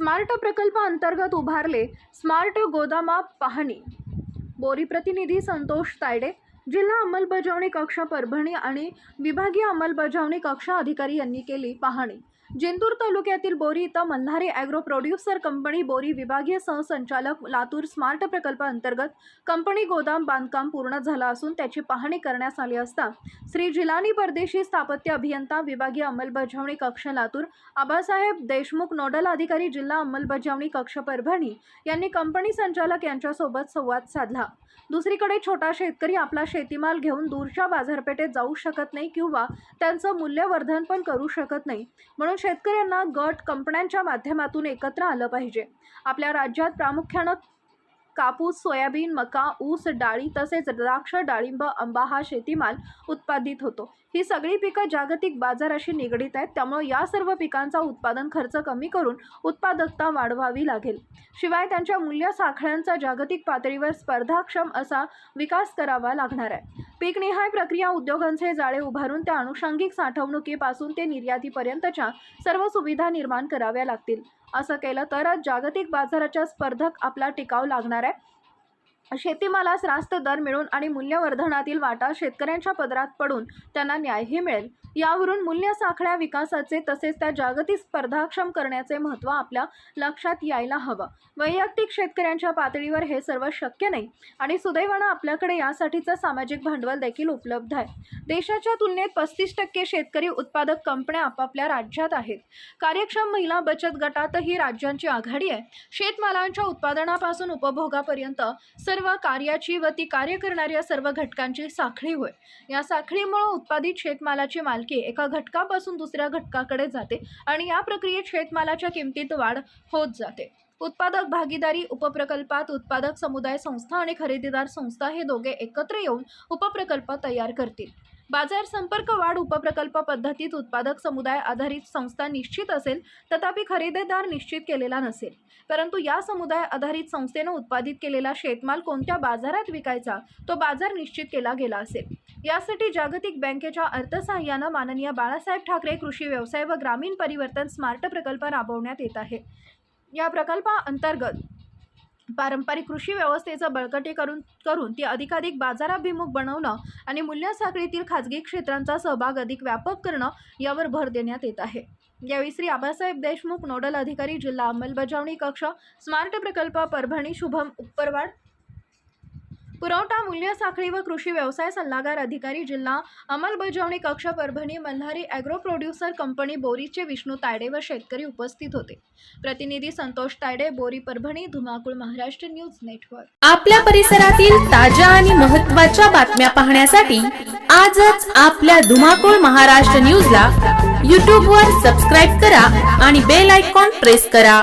Smart प्रकल्प अंतर्गत उभारले. स्मार्ट गोदामा पाहणी. बोरी प्रतिनिधी संतोष तायडे जिल्हा अंमलबजावणी कक्ष परभणी आणि विभागीय अंमलबजावणी कक्ष अधिकारी यांनी केली पाहणी. जिंतूर तालुक्यातील बोरी इथं Malhari agro producer company Bori विभागीय सहसंचालक लातूर स्मार्ट प्रकल्प अंतर्गत कंपनी गोदाम बांधकाम पूर्ण झालं असून त्याची पाहणी करण्यास आली असता श्री जिलानी परदेशी स्थापत्य अभियंता विभागीय अंमलबजावणी कक्ष लातूर आबासाहेब देशमुख नोडल अधिकारी जिल्हा अंमलबजावणी कक्ष परभणी यांनी कंपनी संचालक यांच्यासोबत संवाद साधला. दुसरीकडे छोटा शेतकरी आपला शेतीमाल घेऊन दूरच्या बाजारपेठेत जाऊ शकत नाही किंवा त्यांचं मूल्यवर्धन पण करू शकत नाही. म्हणून शेतकऱ्यांना गट कंपन्यांच्या माध्यमातून एकत्र आलं पाहिजे. आपल्या राज्यात प्रामुख्यानं कापूस सोयाबीन मका ऊस डाळी तसेच द्राक्ष डाळिंब आंबा हा शेतीमाल उत्पादित होतो. ही सगळी पिकं जागतिक बाजाराशी निगडीत आहेत त्यामुळे या सर्व पिकांचा उत्पादन खर्च कमी करून उत्पादकता वाढवावी लागेल. शिवाय त्यांच्या मूल्य साखळ्यांचा जागतिक पातळीवर स्पर्धाक्षम असा विकास करावा लागणार आहे. पीकनिहाय प्रक्रिया उद्योगांचे जाळे उभारून त्या अनुषंगिक साठवणुकीपासून ते निर्यातीपर्यंतच्या सर्व सुविधा निर्माण कराव्या लागतील. असं केलं तरच जागतिक बाजाराच्या स्पर्धक आपला टिकाव लागणार आहे. शेतीमालास रास्त दर मिळून आणि मूल्यवर्धनातील वाटा शेतकऱ्यांच्या पदरात पडून त्यांना न्यायही मिळेल. यावरून मूल्य साखळ्या विकासाचे तसेच त्या जागतिक स्पर्धाक्षम करण्याचे महत्त्व आपल्या लक्षात यायला हवं. वैयक्तिक शेतकऱ्यांच्या पातळीवर हे सर्व शक्य नाही आणि सुदैवानं आपल्याकडे यासाठीचं सामाजिक भांडवल देखील उपलब्ध आहे. देशाच्या तुलनेत पस्तीस टक्के शेतकरी उत्पादक कंपन्या आपापल्या राज्यात आहेत. कार्यक्षम महिला बचत गटातही राज्यांची आघाडी आहे. शेतमालांच्या उत्पादनापासून उपभोगापर्यंत सर्व कार्याची व ती कार्य करणाऱ्या सर्व घटकांची साखळी होय. या साखळीमुळे उत्पादित शेतमालाची मालकी एका घटकापासून दुसऱ्या घटकाकडे जाते आणि या प्रक्रियेत शेतमालाच्या किमतीत वाढ होत जाते. उत्पादक भागीदारी उपप्रकल्पात उत्पादक समुदाय संस्था आणि खरेदीदार संस्था हे दोघे एकत्र येऊन उपप्रकल्प तयार करतील. बाजार संपर्क वाढ उपप्रकल्प पद्धतीत उत्पादक समुदाय आधारित संस्था निश्चित असेल तथापि खरेदीदार निश्चित केलेला नसेल. परंतु या समुदाय आधारित संस्थेनं उत्पादित केलेला शेतमाल कोणत्या बाजारात विकायचा तो बाजार निश्चित केला गेला असेल. यासाठी जागतिक बँकेच्या अर्थसहाय्यानं माननीय बाळासाहेब ठाकरे कृषी व्यवसाय व ग्रामीण परिवर्तन स्मार्ट प्रकल्प राबवण्यात येत आहे. या प्रकल्पाअंतर्गत पारंपरिक कृषी व्यवस्थेचं बळकटीकरण करून ती अधिकाधिक बाजाराभिमुख बनवणं आणि मूल्य साखळीतील खाजगी क्षेत्रांचा सहभाग अधिक व्यापक करणं यावर भर देण्यात येत आहे. यावेळी श्री आबासाहेब देशमुख नोडल अधिकारी जिल्हा अंमलबजावणी कक्ष स्मार्ट प्रकल्प परभणी शुभम उपरवाड पुरवठा मूल्य साखळी व कृषी व्यवसाय सल्लागार अधिकारी जिल्हा अंमलबजावणी कक्ष Parbhani Malhari agro producer company बोरीचे Vishnu Tayde व शेतकरी उपस्थित होते. प्रतिनिधी संतोष तायडे बोरी परभणी धुमाकूळ महाराष्ट्र न्यूज नेटवर्क. आपल्या परिसरातील ताज्या आणि महत्त्वाच्या बातम्या पाहण्यासाठी आजच आपल्या धुमाकूळ महाराष्ट्र न्यूजला यूट्यूबवर सबस्क्राईब करा आणि बेल आयकॉन प्रेस करा.